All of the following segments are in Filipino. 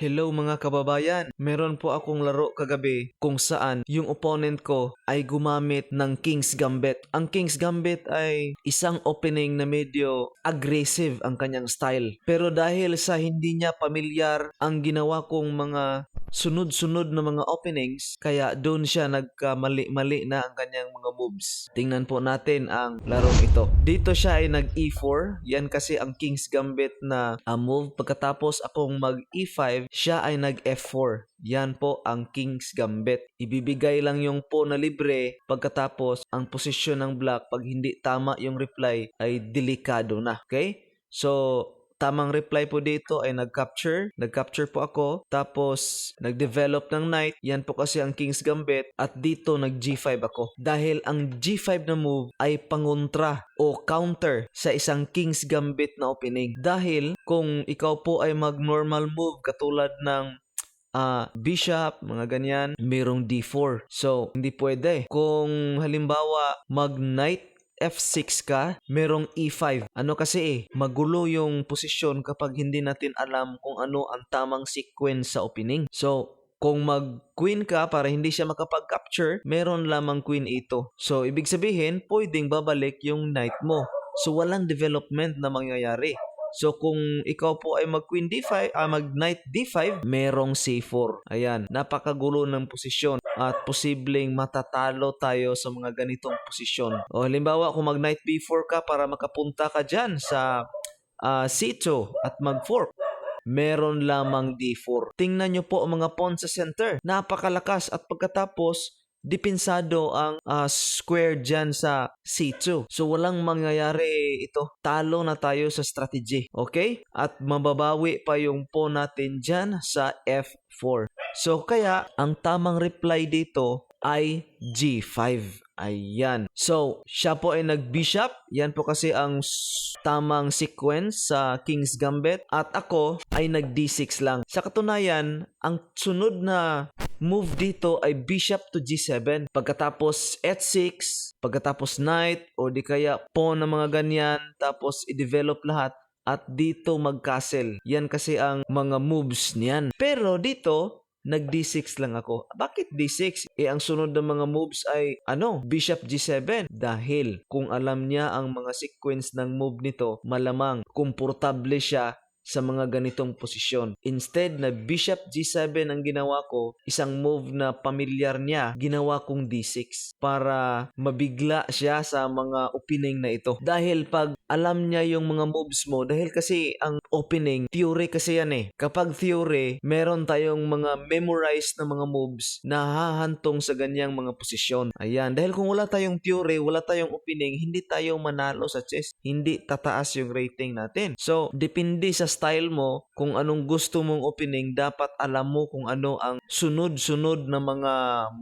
Hello mga kababayan, meron po akong laro kagabi kung saan yung opponent ko ay gumamit ng King's Gambit. Ang King's Gambit ay isang opening na medyo aggressive ang kanyang style. Pero dahil sa hindi niya pamilyar ang ginawa kong mga sunod-sunod na mga openings, kaya doon siya nagkamali-mali na ang kanyang mga moves. Tingnan po natin ang larong ito. Dito siya ay nag E4, yan kasi ang King's Gambit na ah, move. Pagkatapos akong mag E5, siya ay nag F4. Yan po ang King's Gambit. Ibibigay lang yung po na libre pagkatapos ang posisyon ng black pag hindi tama yung reply ay delikado na. Okay? So, tamang reply po dito ay nag-capture. Nag-capture po ako. Tapos, nag-develop ng knight. Yan po kasi ang King's Gambit. At dito, nag-G5 ako. Dahil ang G5 na move ay pangontra o counter sa isang King's Gambit na opening. Dahil kung ikaw po ay mag-normal move katulad ng ah bishop, mga ganyan, merong D4. So, hindi pwede. Kung halimbawa, mag-knight F6 ka, merong E5. Ano kasi eh, magulo yung posisyon kapag hindi natin alam kung ano ang tamang sequence sa opening. So, kung mag-queen ka para hindi siya makapag-capture, meron lamang queen ito. So, ibig sabihin, pwedeng babalik yung knight mo. So, walang development na mangyayari. So kung ikaw po ay mag queen d5, ah, mag knight d5, merong c4. Ayan, napakagulo ng posisyon at posibleng matatalo tayo sa mga ganitong posisyon. O halimbawa kung mag knight b4 ka para makapunta ka diyan sa ah, c2 at mag fork meron lamang D4. Tingnan nyo po ang mga pawn sa center. Napakalakas at pagkatapos, dipensado ang ah, square dyan sa C2. So walang mangyayari ito. Talo na tayo sa strategy. Okay? At mababawi pa yung pawn natin dyan sa F4. So kaya, ang tamang reply dito ay G5. Ayan. So, siya po ay nag-bishop. Yan po kasi ang tamang sequence sa King's Gambit. At ako ay nag-D6 lang. Sa katunayan, ang sunod na move dito ay bishop to G7. Pagkatapos H6, pagkatapos knight, o di kaya pawn na mga ganyan, tapos i-develop lahat at dito mag-castle. Yan kasi ang mga moves niyan. Pero dito, nag D6 lang ako. Bakit D6? Eh ang sunod na mga moves ay ano? Bishop G7. Dahil kung alam niya ang mga sequence ng move nito, malamang komportable siya sa mga ganitong posisyon. Instead na Bishop G7 ang ginawa ko, isang move na pamilyar niya, ginawa kong D6 para mabigla siya sa mga opening na ito. Dahil pag alam niya yung mga moves mo, dahil kasi ang opening, theory kasi yan eh. Kapag theory, meron tayong mga memorized na mga moves na hahantong sa ganyang mga posisyon. Ayan, dahil kung wala tayong theory, wala tayong opening, hindi tayo manalo sa chess. Hindi tataas yung rating natin. So, depende sa style mo, kung anong gusto mong opening, dapat alam mo kung ano ang sunod-sunod na mga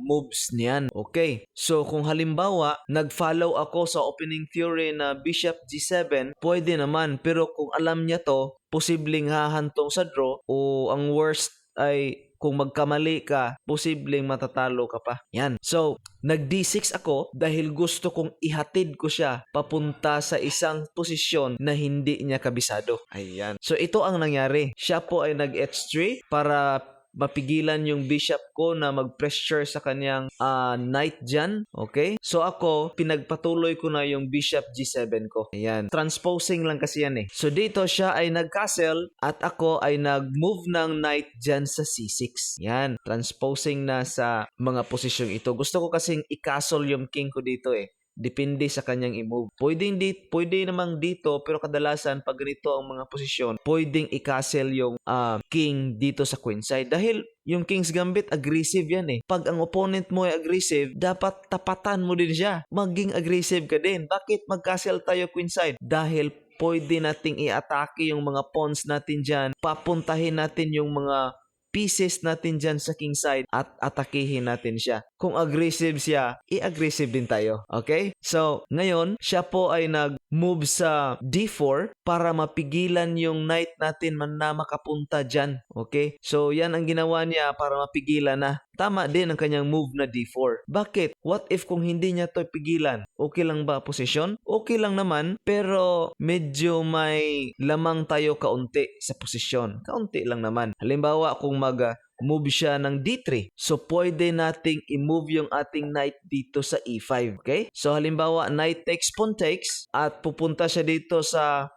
moves niyan. Okay? So, kung halimbawa, nag-follow ako sa opening theory na Bishop G7, pwede naman. Pero kung alam niya to, posibleng hahantong sa draw o ang worst ay kung magkamali ka, posibleng matatalo ka pa. Yan. So, nag-D6 ako dahil gusto kong ihatid ko siya papunta sa isang posisyon na hindi niya kabisado. Ayan. So, ito ang nangyari. Siya po ay nag-H3 para mapigilan yung bishop ko na mag-pressure sa kanyang ah, knight dyan. Okay? So ako, pinagpatuloy ko na yung bishop g7 ko. Ayan. Transposing lang kasi yan eh. So dito siya ay nag-castle at ako ay nag-move ng knight dyan sa c6. Yan. Transposing na sa mga posisyong ito. Gusto ko kasing i-castle yung king ko dito eh. Depende sa kanyang i-move. Pwedeng di, pwede namang dito pero kadalasan pag ganito ang mga posisyon, pwedeng i-castle yung ah, king dito sa queen side dahil yung king's gambit aggressive yan eh. Pag ang opponent mo ay aggressive, dapat tapatan mo din siya. Maging aggressive ka din. Bakit mag-castle tayo queen side? Dahil pwede nating i-atake yung mga pawns natin dyan. Papuntahin natin yung mga pieces natin dyan sa king side at atakihin natin siya. Kung aggressive siya, i-aggressive din tayo. Okay? So, ngayon, siya po ay nag-move sa d4 para mapigilan yung knight natin man na makapunta dyan. Okay? So, yan ang ginawa niya para mapigilan na. Tama din ang kanyang move na d4. Bakit? What if kung hindi niya to pigilan? Okay lang ba posisyon? Okay lang naman, pero medyo may lamang tayo kaunti sa posisyon. Kaunti lang naman. Halimbawa, kung mag uh, move siya ng D3. So, pwede nating i-move yung ating knight dito sa E5. Okay? So, halimbawa, knight takes, pawn takes, at pupunta siya dito sa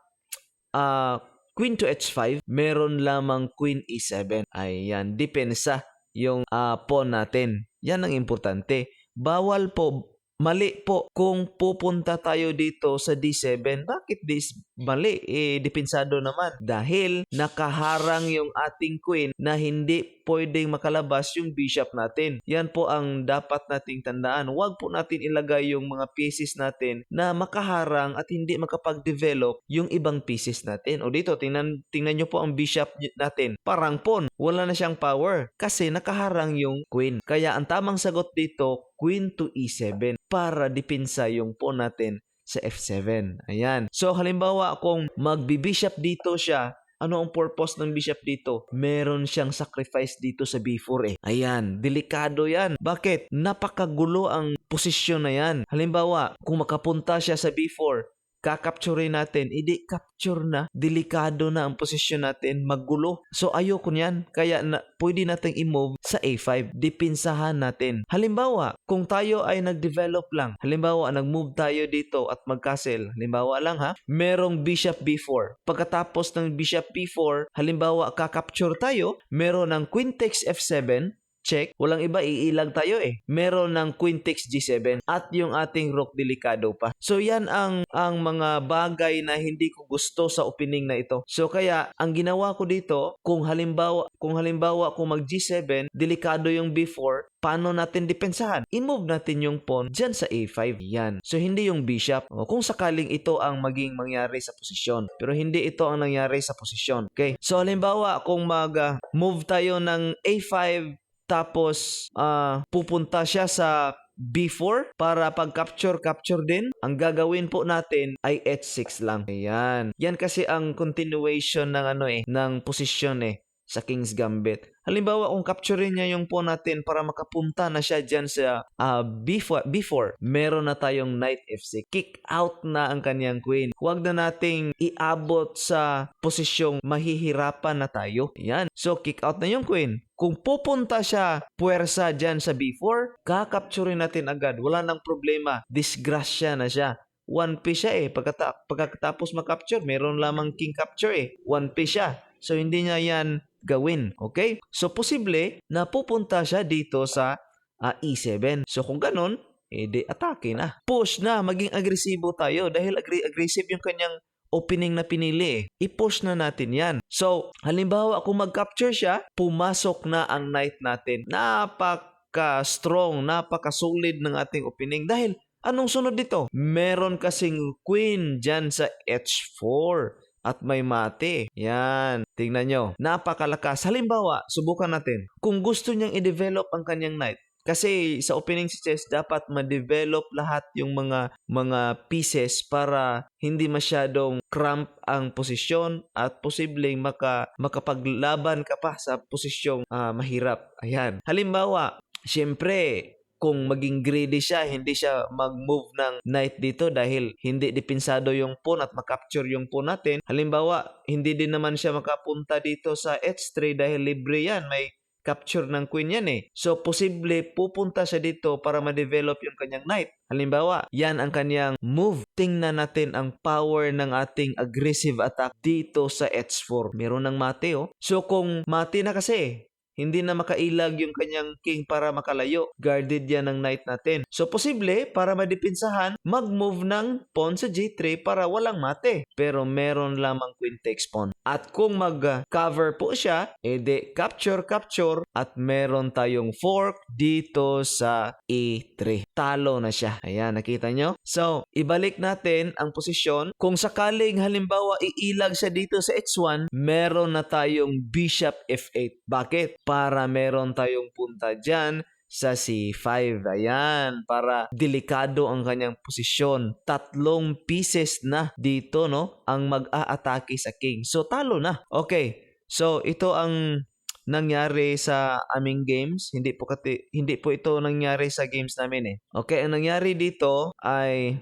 uh, queen to H5. Meron lamang queen E7. Ayan, depensa yung uh, pawn natin. Yan ang importante. Bawal po Mali po kung pupunta tayo dito sa D7. Bakit dis mali? Eh, depensado naman. Dahil nakaharang yung ating queen na hindi pwedeng makalabas yung bishop natin. Yan po ang dapat nating tandaan. Huwag po natin ilagay yung mga pieces natin na makaharang at hindi makapag-develop yung ibang pieces natin. O dito, tingnan, tingnan nyo po ang bishop natin. Parang pawn. Wala na siyang power kasi nakaharang yung queen. Kaya ang tamang sagot dito, queen to e7 para dipinsa yung pawn natin sa f7. Ayan. So halimbawa kung magbi-bishop dito siya, ano ang purpose ng bishop dito? Meron siyang sacrifice dito sa b4 eh. Ayan, delikado yan. Bakit? Napakagulo ang posisyon na yan. Halimbawa, kung makapunta siya sa b4, kakapture natin, hindi capture na, delikado na ang posisyon natin, magulo. So ayoko niyan, kaya na, pwede nating i-move sa A5, dipinsahan natin. Halimbawa, kung tayo ay nag-develop lang, halimbawa nag-move tayo dito at mag-castle, halimbawa lang ha, merong bishop B4. Pagkatapos ng bishop B4, halimbawa kakapture tayo, meron ng queen takes F7, check. Walang iba, iilag tayo eh. Meron ng queen takes g7 at yung ating rook delikado pa. So yan ang ang mga bagay na hindi ko gusto sa opening na ito. So kaya ang ginawa ko dito, kung halimbawa kung halimbawa kung mag g7, delikado yung b4, paano natin depensahan? I-move natin yung pawn dyan sa a5. Yan. So hindi yung bishop. O, kung sakaling ito ang maging mangyari sa posisyon. Pero hindi ito ang nangyari sa posisyon. Okay? So halimbawa kung mag uh, move tayo ng a5 tapos uh, pupunta siya sa B4 para pag-capture capture din. Ang gagawin po natin ay H6 lang. Ayan. Yan kasi ang continuation ng ano eh ng posisyon eh sa King's Gambit. Halimbawa, kung capturein niya yung pawn natin para makapunta na siya dyan sa uh, B4, B4, meron na tayong knight F6. Kick out na ang kanyang queen. Huwag na nating iabot sa posisyong mahihirapan na tayo. Yan. So, kick out na yung queen. Kung pupunta siya puwersa dyan sa B4, kakapturein natin agad. Wala nang problema. Disgrasya na siya. One piece siya eh. Pagkata- pagkatapos makapture, meron lamang king capture eh. One piece siya. So, hindi niya yan gawin. Okay? So, posible na pupunta siya dito sa uh, E7. So, kung ganun, edi atake na. Push na, maging agresibo tayo dahil ag- aggressive yung kanyang opening na pinili. I-push na natin yan. So, halimbawa kung mag-capture siya, pumasok na ang knight natin. Napaka-strong, napaka-solid ng ating opening dahil anong sunod dito? Meron kasing queen dyan sa H4 at may mate. Yan. Tingnan nyo. Napakalakas. Halimbawa, subukan natin. Kung gusto niyang i-develop ang kanyang knight, kasi sa opening chess dapat ma-develop lahat yung mga mga pieces para hindi masyadong cramp ang posisyon at posibleng maka makapaglaban ka pa sa posisyong uh, mahirap. Ayan. Halimbawa, syempre kung maging greedy siya, hindi siya mag-move ng knight dito dahil hindi depinsado yung pawn at makapture yung pawn natin. Halimbawa, hindi din naman siya makapunta dito sa h3 dahil libre yan. May capture ng queen yan eh. So, posible pupunta siya dito para ma-develop yung kanyang knight. Halimbawa, yan ang kanyang move. Tingnan natin ang power ng ating aggressive attack dito sa h4. Meron ng mate oh. So, kung mate na kasi, hindi na makailag yung kanyang king para makalayo. Guarded yan ng knight natin. So, posible, para madipinsahan, mag-move ng pawn sa g3 para walang mate. Pero meron lamang queen takes pawn. At kung mag-cover po siya, edi capture, capture, at meron tayong fork dito sa e3. Talo na siya. Ayan, nakita nyo? So, ibalik natin ang posisyon. Kung sakaling halimbawa iilag siya dito sa h1, meron na tayong bishop f8. Bakit? Para meron tayong punta dyan sa C5. Ayan, para delikado ang kanyang posisyon. Tatlong pieces na dito, no, ang mag-aatake sa king. So, talo na. Okay, so ito ang nangyari sa aming games. Hindi po kati, hindi po ito nangyari sa games namin eh. Okay, ang nangyari dito ay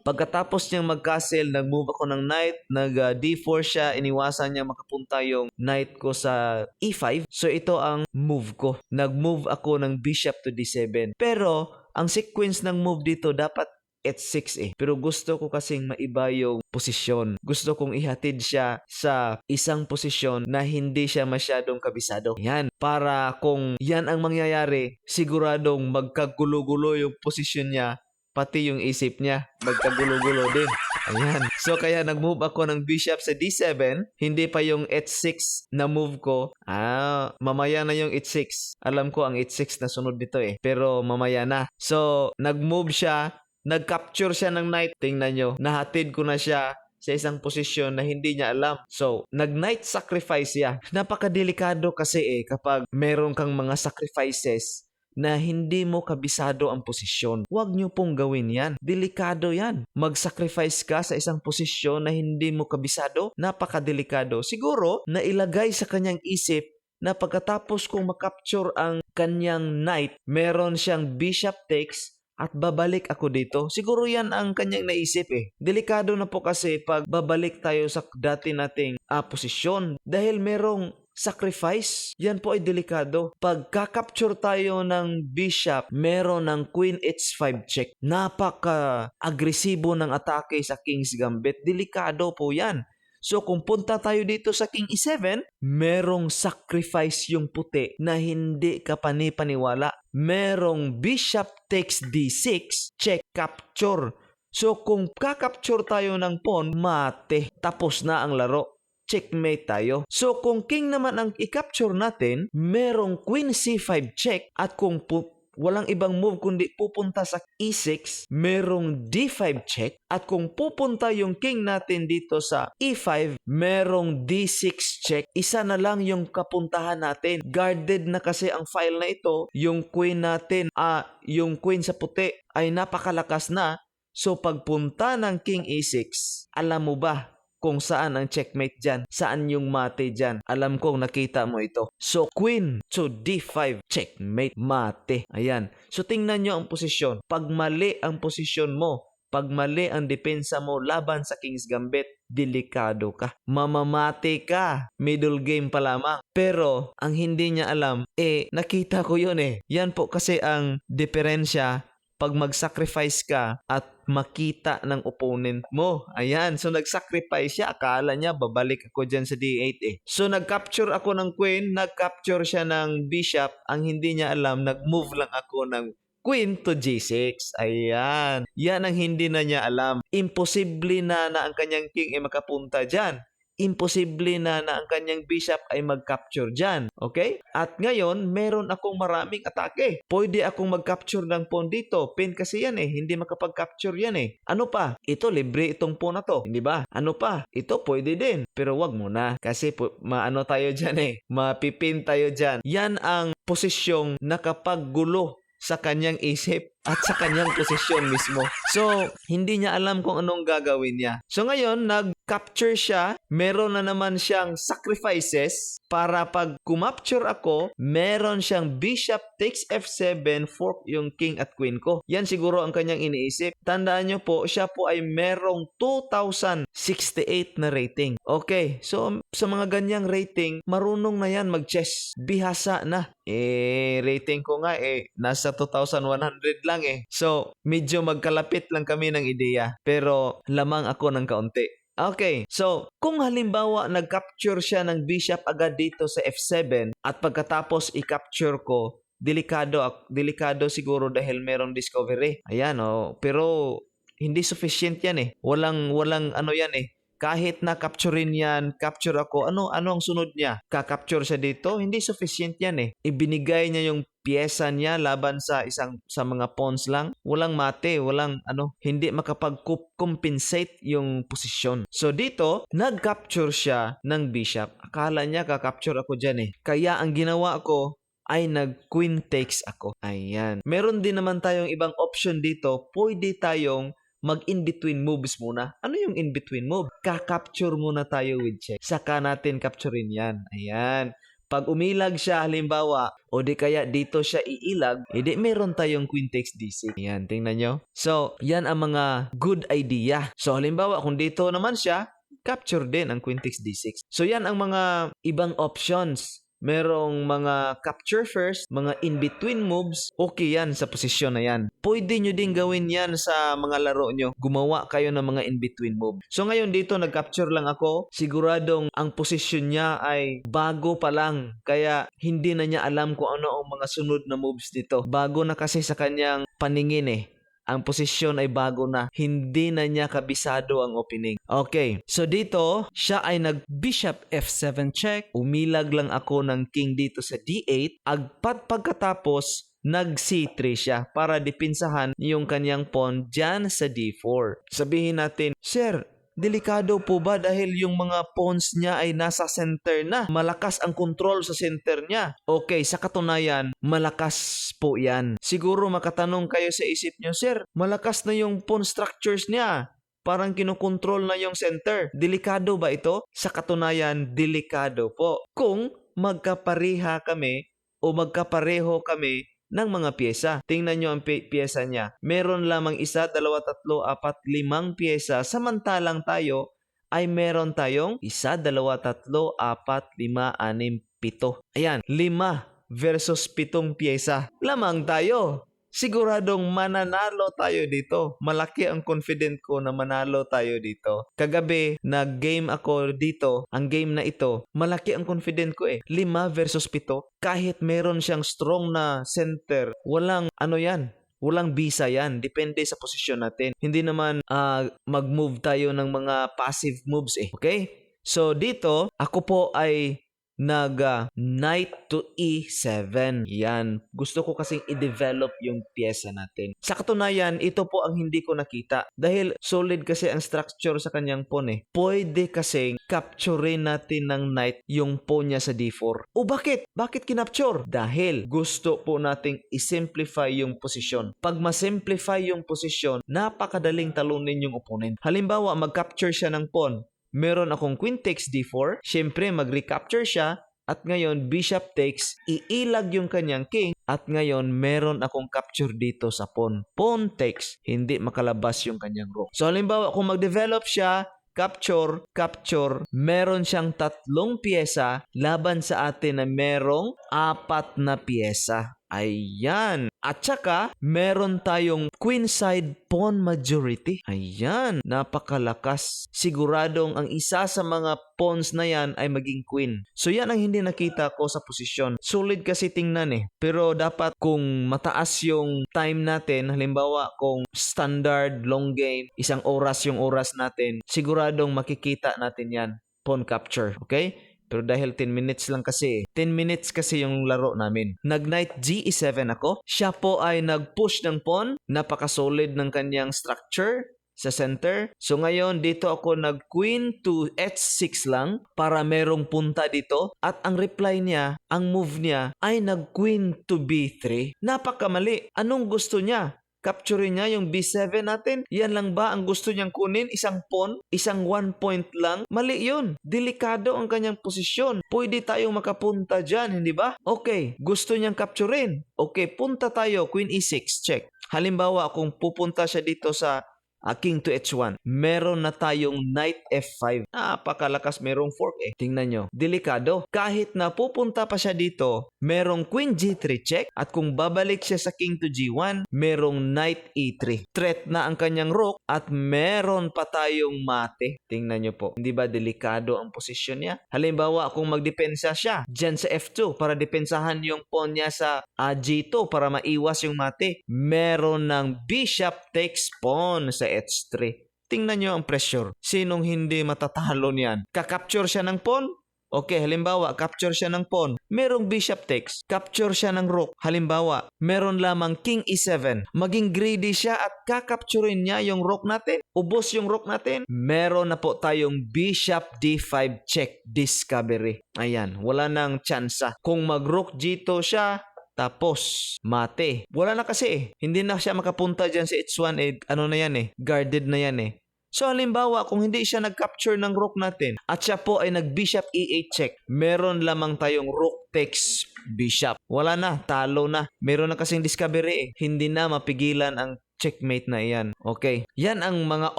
Pagkatapos niyang mag-castle, nag-move ako ng knight, nag-d4 siya, iniwasan niya makapunta yung knight ko sa e5. So ito ang move ko. Nag-move ako ng bishop to d7. Pero ang sequence ng move dito dapat h6 eh. Pero gusto ko kasing maiba yung posisyon. Gusto kong ihatid siya sa isang posisyon na hindi siya masyadong kabisado. Yan. Para kung yan ang mangyayari, siguradong magkagulo-gulo yung posisyon niya pati yung isip niya magkagulo-gulo din. Ayan. So kaya nag-move ako ng bishop sa d7, hindi pa yung h6 na move ko. Ah, mamaya na yung h6. Alam ko ang h6 na sunod dito eh. Pero mamaya na. So, nag-move siya, nag-capture siya ng knight. Tingnan nyo, nahatid ko na siya sa isang posisyon na hindi niya alam. So, nag-night sacrifice siya. Napakadelikado kasi eh kapag meron kang mga sacrifices na hindi mo kabisado ang posisyon. Huwag niyo pong gawin yan. Delikado yan. Mag-sacrifice ka sa isang posisyon na hindi mo kabisado. Napakadelikado. Siguro, nailagay sa kanyang isip na pagkatapos kong makapture ang kanyang knight, meron siyang bishop takes at babalik ako dito. Siguro yan ang kanyang naisip eh. Delikado na po kasi pag babalik tayo sa dati nating ah, posisyon dahil merong sacrifice, yan po ay delikado. Pag kakapture tayo ng bishop, meron ng queen h5 check. Napaka-agresibo ng atake sa king's gambit. Delikado po yan. So kung punta tayo dito sa king e7, merong sacrifice yung puti na hindi ka panipaniwala. Merong bishop takes d6, check capture. So kung kakapture tayo ng pawn, mate, tapos na ang laro checkmate tayo. So kung king naman ang i-capture natin, merong queen c5 check at kung pu- walang ibang move kundi pupunta sa e6, merong d5 check at kung pupunta yung king natin dito sa e5, merong d6 check. Isa na lang yung kapuntahan natin. Guarded na kasi ang file na ito, yung queen natin, ah, yung queen sa puti ay napakalakas na. So pagpunta ng king e6, alam mo ba kung saan ang checkmate dyan, saan yung mate dyan. Alam kong nakita mo ito. So, queen to d5, checkmate, mate. Ayan. So, tingnan nyo ang posisyon. Pag mali ang posisyon mo, pag mali ang depensa mo laban sa King's Gambit, delikado ka. Mamamate ka. Middle game pa lamang. Pero, ang hindi niya alam, eh, nakita ko yun eh. Yan po kasi ang diferensya pag mag-sacrifice ka at makita ng opponent mo. Ayan, so nag-sacrifice siya. Akala niya babalik ako dyan sa D8 eh. So nag-capture ako ng queen, nag-capture siya ng bishop. Ang hindi niya alam, nag-move lang ako ng queen to g6. Ayan. Yan ang hindi na niya alam. Imposible na na ang kanyang king ay makapunta dyan imposible na na ang kanyang bishop ay mag-capture dyan. Okay? At ngayon, meron akong maraming atake. Pwede akong mag-capture ng pawn dito. Pin kasi yan eh. Hindi makapag-capture yan eh. Ano pa? Ito, libre itong pawn na to. Hindi ba? Ano pa? Ito, pwede din. Pero wag muna. Kasi po, maano tayo dyan eh. Mapipin tayo dyan. Yan ang posisyong nakapaggulo sa kanyang isip at sa kanyang posisyon mismo. So, hindi niya alam kung anong gagawin niya. So, ngayon, nag-capture siya. Meron na naman siyang sacrifices para pag kumapture ako, meron siyang bishop takes f7, fork yung king at queen ko. Yan siguro ang kanyang iniisip. Tandaan niyo po, siya po ay merong 2,068 na rating. Okay, so sa mga ganyang rating, marunong na yan mag-chess. Bihasa na. Eh, rating ko nga eh, nasa 2,100 lang eh. So, medyo magkalapit lang kami ng ideya. Pero, lamang ako ng kaunti. Okay, so kung halimbawa nag-capture siya ng bishop agad dito sa F7 at pagkatapos i-capture ko, delikado delikado siguro dahil merong discovery. Ayan oh, pero hindi sufficient 'yan eh. Walang walang ano 'yan eh. Kahit na capturein yan, capture ako, ano ano ang sunod niya? Ka-capture siya dito, hindi sufficient yan eh. Ibinigay niya yung pyesa niya laban sa isang sa mga pawns lang. Walang mate, walang ano, hindi makapag-compensate yung posisyon. So dito, nag-capture siya ng bishop. Akala niya ka-capture ako dyan eh. Kaya ang ginawa ko, ay nag-queen takes ako. Ayan. Meron din naman tayong ibang option dito. Pwede tayong mag-in-between moves muna. Ano yung in-between move? Ka-capture muna tayo with check. Saka natin capturein yan. Ayan. Pag umilag siya, halimbawa, o di kaya dito siya iilag, edi meron tayong queen takes d6. Ayan, tingnan nyo. So, yan ang mga good idea. So, halimbawa, kung dito naman siya, capture din ang queen takes d6. So, yan ang mga ibang options merong mga capture first, mga in-between moves, okay yan sa posisyon na yan. Pwede nyo din gawin yan sa mga laro nyo. Gumawa kayo ng mga in-between move. So ngayon dito, nag-capture lang ako. Siguradong ang posisyon niya ay bago pa lang. Kaya hindi na niya alam kung ano ang mga sunod na moves dito. Bago na kasi sa kanyang paningin eh ang posisyon ay bago na. Hindi na niya kabisado ang opening. Okay. So dito, siya ay nag-bishop F7 check. Umilag lang ako ng king dito sa D8. Agpat pagkatapos, nag-C3 siya para dipinsahan yung kanyang pawn dyan sa D4. Sabihin natin, Sir, delikado po ba dahil yung mga pawns niya ay nasa center na? Malakas ang control sa center niya. Okay, sa katunayan, malakas po yan. Siguro makatanong kayo sa isip niyo, Sir, malakas na yung pawn structures niya. Parang kinokontrol na yung center. Delikado ba ito? Sa katunayan, delikado po. Kung magkapareha kami o magkapareho kami ng mga pyesa. Tingnan nyo ang pyesa niya. Meron lamang isa, dalawa, tatlo, apat, limang pyesa. Samantalang tayo ay meron tayong isa, dalawa, tatlo, apat, lima, anim, pito. Ayan, lima versus pitong pyesa. Lamang tayo. Siguradong mananalo tayo dito. Malaki ang confident ko na manalo tayo dito. Kagabi, nag-game ako dito. Ang game na ito, malaki ang confident ko eh. Lima versus pito. Kahit meron siyang strong na center, walang ano yan, Walang bisa yan. Depende sa posisyon natin. Hindi naman ah, mag-move tayo ng mga passive moves eh. Okay? So dito, ako po ay nag ah, knight to e7. Yan. Gusto ko kasing i-develop yung pyesa natin. Sa katunayan, ito po ang hindi ko nakita. Dahil solid kasi ang structure sa kanyang pawn eh. Pwede kasing capturein natin ng knight yung pawn niya sa d4. O bakit? Bakit kinapture? Dahil gusto po nating i-simplify yung posisyon. Pag ma-simplify yung posisyon, napakadaling talunin yung opponent. Halimbawa, mag-capture siya ng pawn meron akong queen takes d4, syempre mag-recapture siya, at ngayon bishop takes, iilag yung kanyang king, at ngayon meron akong capture dito sa pawn. Pawn takes, hindi makalabas yung kanyang rook. So halimbawa kung mag-develop siya, capture, capture, meron siyang tatlong pyesa laban sa atin na merong apat na pyesa. Ayan. At saka, meron tayong queen side pawn majority. Ayan. Napakalakas. Siguradong ang isa sa mga pawns na yan ay maging queen. So yan ang hindi nakita ko sa posisyon. Solid kasi tingnan eh. Pero dapat kung mataas yung time natin, halimbawa kung standard long game, isang oras yung oras natin, siguradong makikita natin yan. Pawn capture. Okay? Pero dahil 10 minutes lang kasi, 10 minutes kasi yung laro namin. Nag-knight G7 ako. Siya po ay nag-push ng pawn. Napaka-solid ng kanyang structure sa center. So ngayon, dito ako nag-queen to h6 lang para merong punta dito. At ang reply niya, ang move niya, ay nag-queen to b3. Napakamali. Anong gusto niya? Capture niya yung B7 natin. Yan lang ba ang gusto niyang kunin? Isang pawn? Isang one point lang? Mali yun. Delikado ang kanyang posisyon. Pwede tayong makapunta dyan, hindi ba? Okay, gusto niyang capturein. Okay, punta tayo. Queen E6, check. Halimbawa, kung pupunta siya dito sa ah, king to h1. Meron na tayong knight f5. Napakalakas merong fork eh. Tingnan nyo. Delikado. Kahit na pupunta pa siya dito, merong queen g3 check at kung babalik siya sa king to g1, merong knight e3. Threat na ang kanyang rook at meron pa tayong mate. Tingnan nyo po. Hindi ba delikado ang posisyon niya? Halimbawa, kung magdepensa siya dyan sa f2 para depensahan yung pawn niya sa ah, g2 para maiwas yung mate. Meron ng bishop takes pawn sa h3. Tingnan nyo ang pressure. Sinong hindi matatalo niyan? Kakapture siya ng pawn? Okay, halimbawa, capture siya ng pawn. Merong bishop takes. Capture siya ng rook. Halimbawa, meron lamang king e7. Maging greedy siya at kakapturin niya yung rook natin. Ubos yung rook natin. Meron na po tayong bishop d5 check discovery. Ayan, wala nang tsansa. Kung mag-rook g2 siya, tapos, mate. Wala na kasi eh. Hindi na siya makapunta dyan sa h1 eh. Ano na yan eh. Guarded na yan eh. So halimbawa, kung hindi siya nag-capture ng rook natin at siya po ay nag-bishop e8 check, meron lamang tayong rook takes bishop. Wala na, talo na. Meron na kasing discovery eh. Hindi na mapigilan ang checkmate na iyan. Okay? Yan ang mga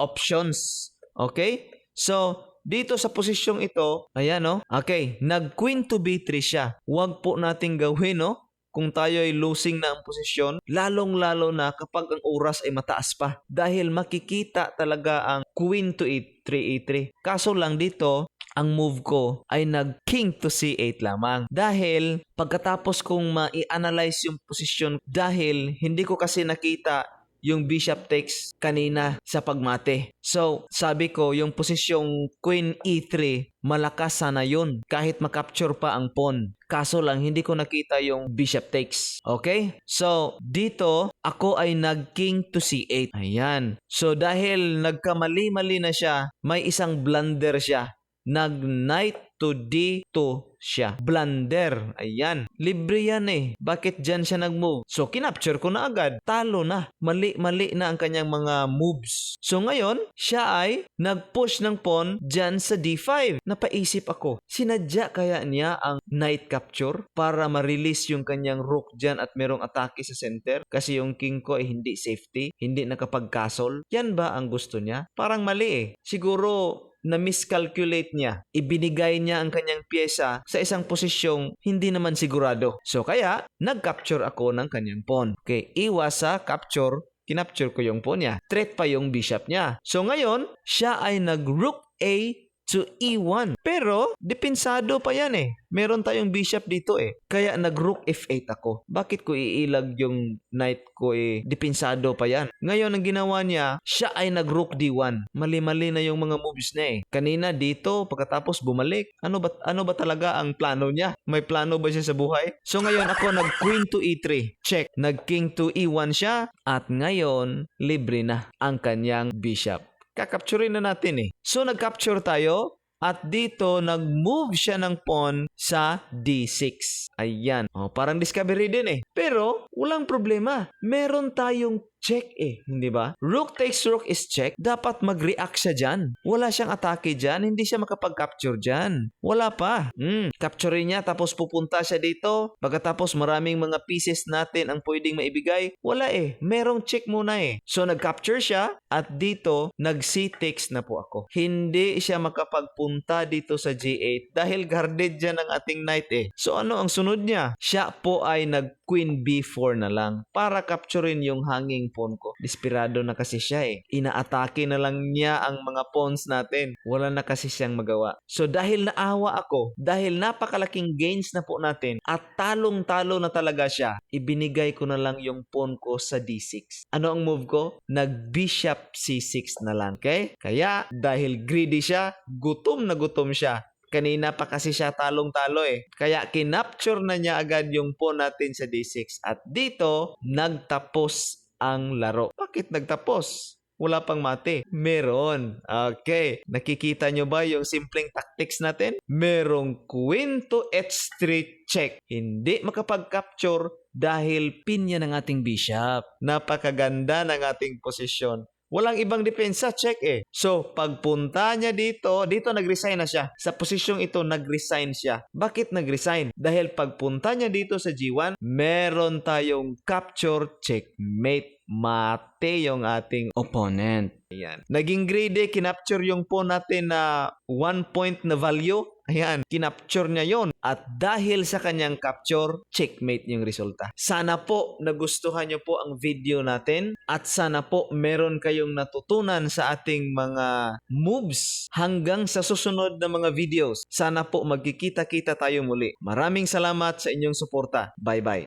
options. Okay? So, dito sa posisyong ito, ayan no? Okay, nag-queen to b3 siya. Huwag po nating gawin no? Kung tayo ay losing na ang posisyon, lalong-lalo na kapag ang oras ay mataas pa. Dahil makikita talaga ang queen to e3, e3. Kaso lang dito, ang move ko ay nag king to c8 lamang. Dahil pagkatapos kong ma-analyze yung posisyon, dahil hindi ko kasi nakita yung bishop takes kanina sa pagmate. So, sabi ko, yung posisyong queen e3, malakas sana yun kahit makapture pa ang pawn. Kaso lang, hindi ko nakita yung bishop takes. Okay? So, dito, ako ay nag-king to c8. Ayan. So, dahil nagkamali-mali na siya, may isang blunder siya. Nag-knight to d2 siya. Blunder. Ayan. Libre yan eh. Bakit dyan siya nag-move? So, kinapture ko na agad. Talo na. Mali-mali na ang kanyang mga moves. So, ngayon, siya ay nag-push ng pawn dyan sa d5. Napaisip ako, sinadya kaya niya ang knight capture para ma-release yung kanyang rook dyan at merong atake sa center? Kasi yung king ko ay hindi safety, hindi nakapag-castle. Yan ba ang gusto niya? Parang mali eh. Siguro, na miscalculate niya. Ibinigay niya ang kanyang pyesa sa isang posisyong hindi naman sigurado. So kaya, nag-capture ako ng kanyang pawn. Okay, iwas sa capture, kinapture ko yung pawn niya. Threat pa yung bishop niya. So ngayon, siya ay nag-rook A to E1. Pero, depensado pa yan eh. Meron tayong bishop dito eh. Kaya nag-rook F8 ako. Bakit ko iilag yung knight ko eh? Depensado pa yan. Ngayon, ang ginawa niya, siya ay nag-rook D1. Mali-mali na yung mga moves niya eh. Kanina dito, pagkatapos bumalik. Ano ba, ano ba talaga ang plano niya? May plano ba siya sa buhay? So ngayon ako nag-queen to E3. Check. Nag-king to E1 siya. At ngayon, libre na ang kanyang bishop kakapturin na natin eh. So, nag-capture tayo at dito, nag-move siya ng pawn sa D6. Ayan. Oh, parang discovery din eh. Pero, walang problema. Meron tayong check eh, hindi ba? Rook takes rook is check. Dapat mag-react siya dyan. Wala siyang atake dyan. Hindi siya makapag-capture dyan. Wala pa. Hmm, capture niya tapos pupunta siya dito. Pagkatapos maraming mga pieces natin ang pwedeng maibigay. Wala eh. Merong check muna eh. So nag-capture siya at dito nag-c takes na po ako. Hindi siya makapagpunta dito sa g8 dahil guarded dyan ang ating knight eh. So ano ang sunod niya? Siya po ay nag queen b4 na lang para capturein yung hanging pawn ko. Desperado na kasi siya eh. Inaatake na lang niya ang mga pawns natin. Wala na kasi siyang magawa. So dahil naawa ako, dahil napakalaking gains na po natin at talong-talo na talaga siya, ibinigay ko na lang yung pawn ko sa d6. Ano ang move ko? Nag-bishop c6 na lang. Okay? Kaya dahil greedy siya, gutom na gutom siya. Kanina pa kasi siya talong-talo eh. Kaya kinapture na niya agad yung pawn natin sa d6. At dito, nagtapos ang laro. Bakit nagtapos? Wala pang mate. Meron. Okay. Nakikita nyo ba yung simpleng tactics natin? Merong queen to h3 check. Hindi makapag-capture dahil pinya ng ating bishop. Napakaganda ng ating posisyon. Walang ibang depensa, check eh. So, pagpunta niya dito, dito nag-resign na siya. Sa posisyong ito, nag-resign siya. Bakit nag-resign? Dahil pagpunta niya dito sa G1, meron tayong capture checkmate. Mate yung ating opponent. Ayan. Naging grade, kinapture yung pawn natin na one point na value. Ayan, kinapture niya yon At dahil sa kanyang capture, checkmate yung resulta. Sana po nagustuhan niyo po ang video natin at sana po meron kayong natutunan sa ating mga moves hanggang sa susunod na mga videos. Sana po magkikita-kita tayo muli. Maraming salamat sa inyong suporta. Bye-bye.